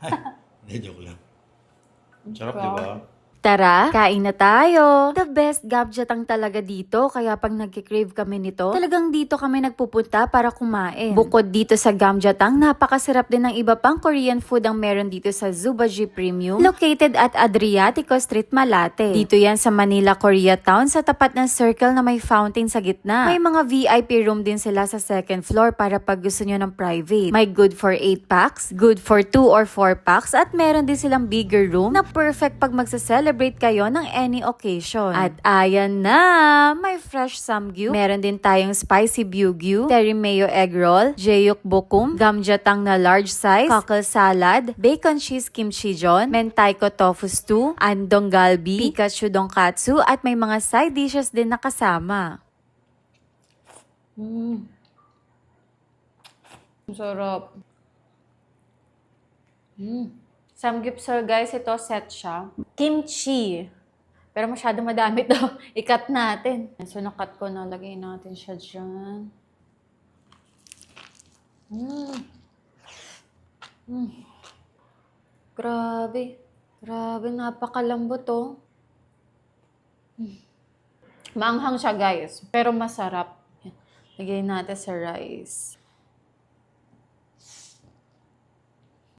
Hindi, joke lang. Sarap, di ba? Tara, kain na tayo! The best gamjatang talaga dito, kaya pag nagkikrave kami nito, talagang dito kami nagpupunta para kumain. Bukod dito sa gamjatang, napakasarap din ng iba pang Korean food ang meron dito sa Zubaji Premium, located at Adriatico Street, Malate. Dito yan sa Manila, Koreatown, sa tapat ng circle na may fountain sa gitna. May mga VIP room din sila sa second floor para pag gusto nyo ng private. May good for 8 packs, good for 2 or 4 packs, at meron din silang bigger room na perfect pag magsa-celebrate kayo ng any occasion. At ayan na! May fresh samgyu. Meron din tayong spicy byugyu, terry mayo egg roll, jeyuk bokum, gamjatang na large size, cockle salad, bacon cheese kimchi jon, mentaiko tofu stew, andong galbi, pikachu donkatsu, at may mga side dishes din na kasama. Mm. Sarap. Mm. Samgyeopsal guys, ito set siya. Kimchi. Pero masyado madami to. Ikat natin. So, nakat ko na. Lagay natin siya dyan. Mm. Mm. Grabe. Grabe, napakalambot to. Mm. Maanghang siya guys, pero masarap. Lagay natin sa rice.